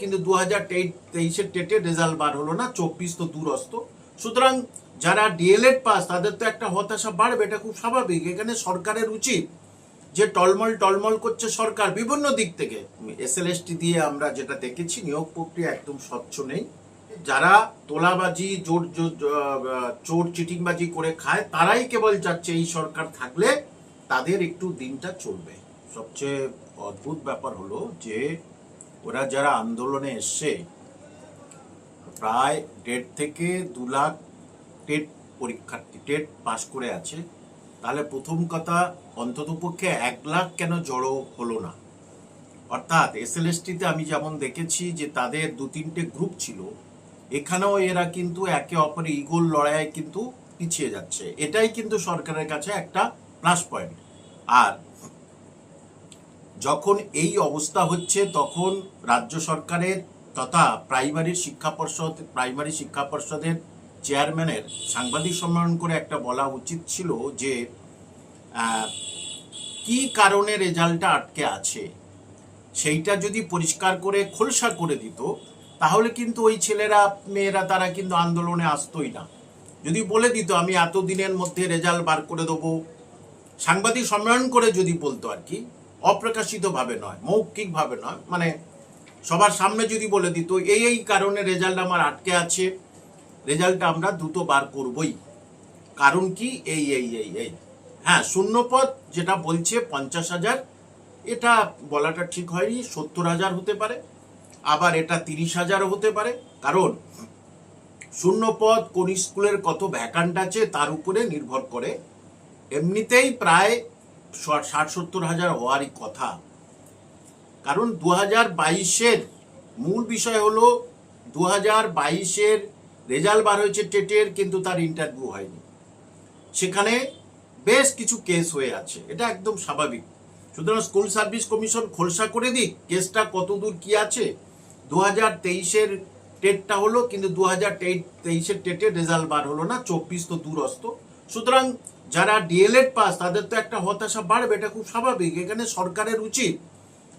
কিন্তু দু হাজার তেইশের টেটের রেজাল্ট বার হলো না, চব্বিশ তো দূরস্থ সুতরাং যারা ডিএলএড পাস, তাদের তো একটা হতাশা বাড়বে, এটা খুব স্বাভাবিক। এখানে সরকারের উচিত যে টলমল টলমল করছে সরকার বিভিন্ন দিক থেকে। এসএলএসটি দিয়ে আমরা যেটা দেখেছি, নিয়োগ প্রক্রিয়া একদম স্বচ্ছ নেই। যারা তোলাবাজি, জোর চোর চিটিংবাজি করে খায়, তারাই কেবল যাচ্ছে এই সরকার থাকলে তাদের একটু দিনটা চলবে। সবচেয়ে অদ্ভুত ব্যাপার হলো যে ওরা যারা আন্দোলনে এসছে, প্রায় দেড় থেকে দু লাখ টেট পরীক্ষার্থী, টেট পাশ করে আছে, তাহলে প্রথম কথা অন্ততপক্ষে এক লাখ কেন জড়ো হলো না? অর্থাৎ এস এসএলএসটিতে আমি যেমন দেখেছি যে তাদের দু তিনটে গ্রুপ ছিল, এখানেও এরা কিন্তু একে অপরের ইগোল লড়াইয়ে কিন্তু পিছিয়ে যাচ্ছে। এটাই কিন্তু সরকারের কাছে একটা প্লাস পয়েন্ট। আর যখন এই অবস্থা হচ্ছে, তখন রাজ্য সরকারের তথা প্রাইমারি শিক্ষা পর্ষদ, প্রাইমারি শিক্ষা পর্ষদের চেয়ারম্যানের সাংবাদিক সম্মেলন করে একটা বলা উচিত ছিল যে কি কারণে রেজাল্টটা আটকে আছে? সেইটা যদি পরিষ্কার করে, খোলসা করে দিত, তাহলে কিন্তু ওই ছেলেরা, মেয়েরা তারা কিন্তু আন্দোলনে আসতোই না। যদি বলে দিত, আমি এত দিনের মধ্যে রেজাল্ট বার করে দেবো, সাংবাদিক সম্মেলন করে যদি বলতো আর কি অপ্রকাশিতভাবে নয়, মৌখিকভাবে নয়। মানে সবার সামনে যদি বলে দিত এই এই কারণে রেজাল্ট আমার আটকে আছে। রেজাল্টটা আমরা দ্রুত বার করবই। কারণ কি? এই এই এই এই। হ্যাঁ শূন্যপদ যেটা বলছে পঞ্চাশ হাজার, এটা বলাটা ঠিক হয়নি, সত্তর হাজার হতে পারে। আবার এটা তিরিশ হাজারও হতে পারে। কারণ শূন্যপদ কোন স্কুলের কত ভ্যাকান্ট আছে, তার উপরে নির্ভর করে। এমনিতেই প্রায় ষাট সত্তর হাজার হওয়ারই কথা। কারণ দু হাজার বাইশের মূল বিষয় হলো দু হাজার বাইশের রেজাল্ট বার হয়েছে টেটের, কিন্তু তার ইন্টারভিউ হয়নি। সেখানে বেশ কিছু কেস হয়ে আছে। এটা একদম স্বাভাবিক। সুতরাং স্কুল সার্ভিস কমিশন খোলসা করে দিক কেসটা কত দূর কি আছে? দু হাজার তেইশের টেটটা হলো, কিন্তু দু হাজার তেইশের টেটের রেজাল্ট বার হলো না, চব্বিশ তো দূরস্থ সুতরাং যারা ডিএলএড পাস তাদের তো একটা হতাশা বাড়বে এটা খুব স্বাভাবিক। এখানে সরকারের উচিত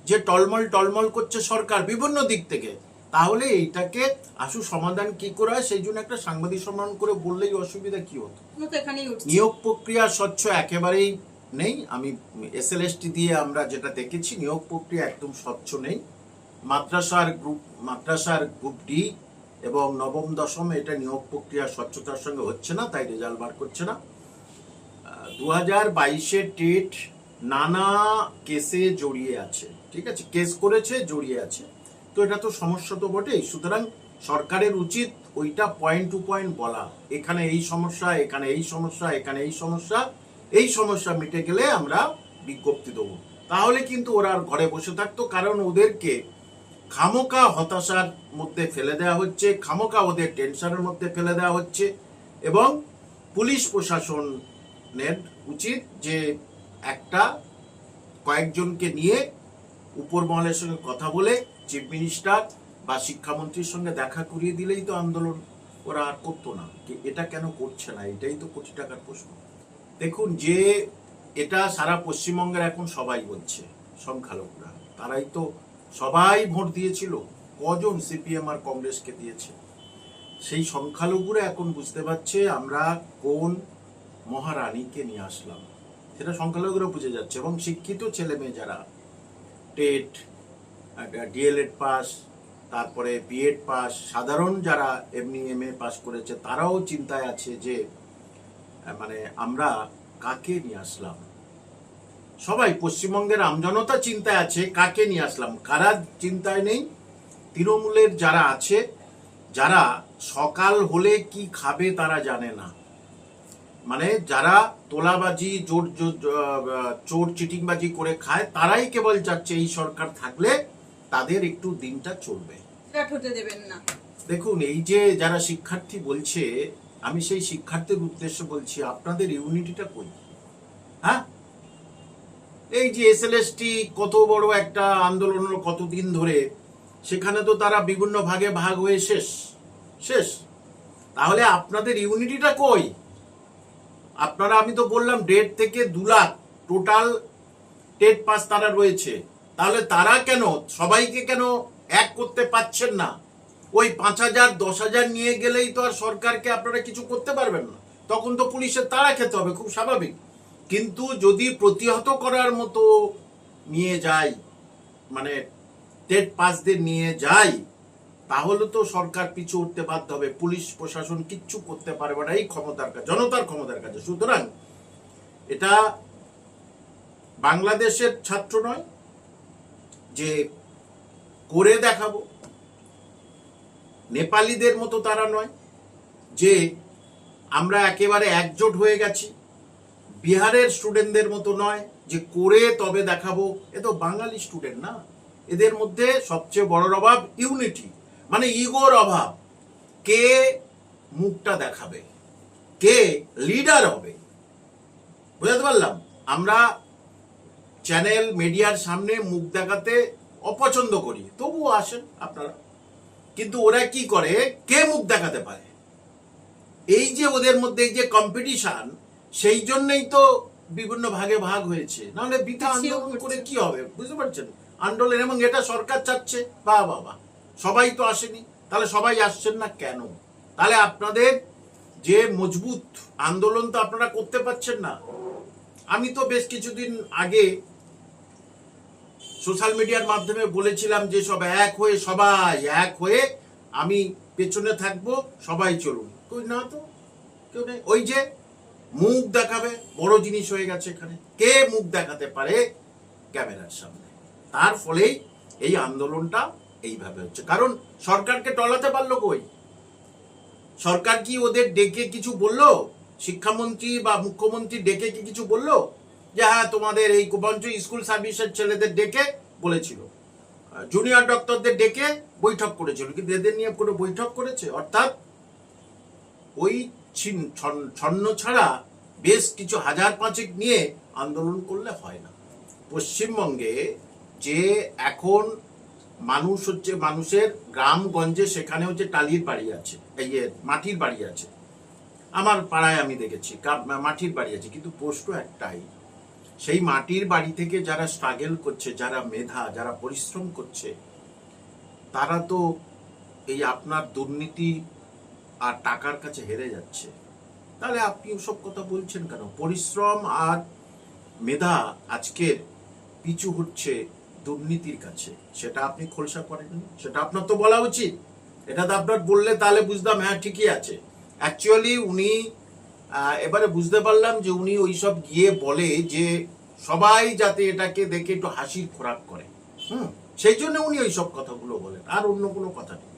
যে টলমল টলমল করছে সরকার বিভিন্ন দিক থেকে। তাহলে এইটাকে আশু সমাধান কি করে হয় সেই জন্য একটা সাংবাদিক সম্মেলন করে বললেই অসুবিধা কি হতো? নিয়োগ প্রক্রিয়া স্বচ্ছ একেবারেই নেই। আমি এসএলএসটি দিয়ে আমরা যেটা দেখেছি নিয়োগ প্রক্রিয়া একদম স্বচ্ছ নেই। মাদ্রাসার গ্রুপ মাদ্রাসার গ্রুপ ডি এবং নবম দশম এটা নিয়োগ প্রক্রিয়া স্বচ্ছতার সঙ্গে হচ্ছে না তাই রেজাল্ট বার করছে না। দু হাজার বাইশের টেট নানা কেসে জড়িয়ে আছে, ঠিক আছে? কেস করেছে, জড়িয়ে আছে। তো এটা তো সমস্যা তো বটেই। সুতরাং সরকারের উচিত ওইটা পয়েন্ট টু পয়েন্ট বলা। এখানে এই সমস্যা, এখানে এই সমস্যা, এখানে এই সমস্যা এই সমস্যা মিটে গেলে আমরা বিজ্ঞপ্তি দেবো। তাহলে কিন্তু ওরা আর ঘরে বসে থাকতো, কারণ ওদেরকে খামোকা হতাশার মধ্যে ফেলে দেওয়া হচ্ছে খামোকা ওদের টেনশনের মধ্যে ফেলে দেওয়া হচ্ছে এবং পুলিশ প্রশাসনের উচিত যে একটা কয়েকজনকে নিয়ে উপর মহলের সঙ্গে কথা বলে চিফ মিনিস্টার বা শিক্ষামন্ত্রীর সঙ্গে দেখা করিয়ে দিলেই তো আন্দোলন ওরা আর করতো না। এটা কেন করছে না? এটাই তো কোটি টাকার প্রশ্ন। দেখুন যে এটা সারা পশ্চিমবঙ্গের এখন সবাই বলছে, সংখ্যালঘুরা। তারাই তো সবাই ভোট দিয়েছিল। কজন সিপিএম আর কংগ্রেসকে দিয়েছে? সেই সংখ্যালঘুরা এখন বুঝতে পারছে আমরা কোন মহারানীকে নিয়ে আসলাম। সেটা সংখ্যালঘুরা বুঝে যাচ্ছে এবং শিক্ষিত ছেলে মেয়ে যারা, টেট ডিএলএড পাস, তারপরে বিএড পাস, সাধারণ যারা এমনি এম এ পাস করেছে, তারাও চিন্তায় আছে যে মানে আমরা কাকে নিয়ে আসলাম? সবাই পশ্চিমবঙ্গের আমজনতা চিন্তায় আছে, কাকে নিয়ে আসলাম? কারা চিন্তায় নেই? তৃণমূলের যারা আছে, যারা সকাল হলে কি খাবে তারা জানে না। মানে যারা তোলাবাজি জোর জোর চোর চিটিংবাজি করে খায় তারাই কেবল যাচ্ছে এই সরকার থাকলে তাদের একটু দিনটা চলবে। দেখুন এই যে যারা শিক্ষার্থী বলছে আমি সেই শিক্ষার্থীর উদ্দেশ্যে বলছি আপনাদের ইউনিটিটা কই? হ্যাঁ? এই যে এসএলএসটি কত বড় একটা আন্দোলন কতদিন ধরে সেখানে তো তারা বিভিন্ন ভাগে ভাগ হয়ে শেষ শেষ। তাহলে আপনাদের ইউনিটিটা কই? আপনারা, আমি তো বললাম দেড় থেকে দু লাখ টোটাল টেট পাস তারা রয়েছে। তাহলে তারা কেন, সবাইকে কেন এক করতে পাচ্ছেন না? ওই পাঁচ হাজার, দশ হাজার নিয়ে গেলেই তো আর সরকারকে আপনারা কিছু করতে পারবেন না। তখন তো পুলিশের তারা খেতে হবে, খুব স্বাভাবিক। কিন্তু যদি প্রতিহত করার মতো নিয়ে যায় মানে টেট পাসদের নিয়ে যাই তাহলে তো সরকার পিছু উঠতে বাধ্য হবে, পুলিশ, প্রশাসন কিচ্ছু করতে পারবে না, এই ক্ষমতার কাছে জনতার ক্ষমতার কাছে সুতরাং এটা বাংলাদেশের ছাত্র নয় যে করে দেখাবো, নেপালিদের মতো তারা নয় যে আমরা একেবারে একজোট হয়ে গেছি, বিহারের স্টুডেন্টদের মতো নয় যে করে তবে দেখাবো। এ তো বাঙালি স্টুডেন্ট না, এদের মধ্যে সবচেয়ে বড় অভাব ইউনিটি। মানে ইগোর অভাব। কে মুখটা দেখাবে? কে লিডার হবে? বুঝতে পারলাম? আমরা চ্যানেল মিডিয়ার সামনে মুখ দেখাতে অপছন্দ করি। তবুও আসেন আপনারা। কিন্তু ওরা কি করে? কে মুখ দেখাতে পারে? এই যে ওদের মধ্যে যে কম্পিটিশন সেই জন্যই তো বিভিন্ন ভাগে ভাগ হয়েছে। নাহলে বৃথা আন্দোলন করে। কি হবে? বুঝতে পারছেন? আন্দোলন এবং এটা সরকার চাচ্ছে। বা বাবা সবাই তো আসেনি। তাহলে সবাই আসছেন না কেন? তাহলে আপনাদের যে মজবুত আন্দোলন তো আপনারা করতে পারছেন না। আমি তো বেশ কিছুদিন আগে সোশ্যাল মিডিয়ার মাধ্যমে বলেছিলাম যে সব এক হয়ে, সবাই এক হয়ে আমি পেছনে থাকব, সবাই চলুন। কই না তো? কেউ নেই। ওই যে মুখ দেখাবে, বড় জিনিস হয়ে গেছে এখানে। কে মুখ দেখাতে পারে? ক্যামেরার সামনে। তার ফলেই এই আন্দোলনটা এইভাবে হচ্ছে। কারণ সরকারকে টলাতে পারল কই? সরকার কি ওদের ডেকে কিছু বলল? শিক্ষামন্ত্রী বা মুখ্যমন্ত্রী ডেকে কি কিছু বলল? যে হ্যাঁ তোমাদের এই কুপঞ্চ স্কুল সার্ভিসের ছেলেদের ডেকে বলেছিল। জুনিয়র ডক্টরদের ডেকে বৈঠক করেছিল। কিন্তু এদের নিয়ে কোনো বৈঠক করেছে? অর্থাৎ ওই ছিন- ছন্ন ছাড়া বেশ কিছু হাজার পাঁচেক নিয়ে আন্দোলন করলে হয় না। পশ্চিমবঙ্গে যে এখন মানুষ হচ্ছে মানুষের গ্রামগঞ্জে সেখানে হচ্ছে টালির বাড়ি আছে, এই মাটির বাড়ি আছে। আমার পাড়ায় আমি দেখেছি মাটির বাড়ি আছে, কিন্তু প্রশ্ন একটাই, সেই মাটির বাড়ি থেকে যারা স্ট্রাগেল করছে, যারা মেধা, যারা পরিশ্রম করছে, তারা তো এই আপনার দুর্নীতি আর টাকার কাছে হেরে যাচ্ছে। তাহলে আপনি ওসব কথা বলছেন কেন? পরিশ্রম আর মেধা আজকের পিছু হচ্ছে দুর্নীতির কাছে। সেটা আপনি খোলসা করেন সেটা আপনার তো বলা উচিত। এটা তো আপনার বললে তাহলে বুঝতাম হ্যাঁ ঠিকই আছে। অ্যাকচুয়ালি উনি এবারে বুঝতে পারলাম যে উনি ওই সব গিয়ে বলে যে সবাই যাতে এটাকে দেখে একটু হাসির খোরাক করে। হুম? সেই জন্য উনি ওই সব কথাগুলো বলেন। আর অন্য কোনো কথা নেই।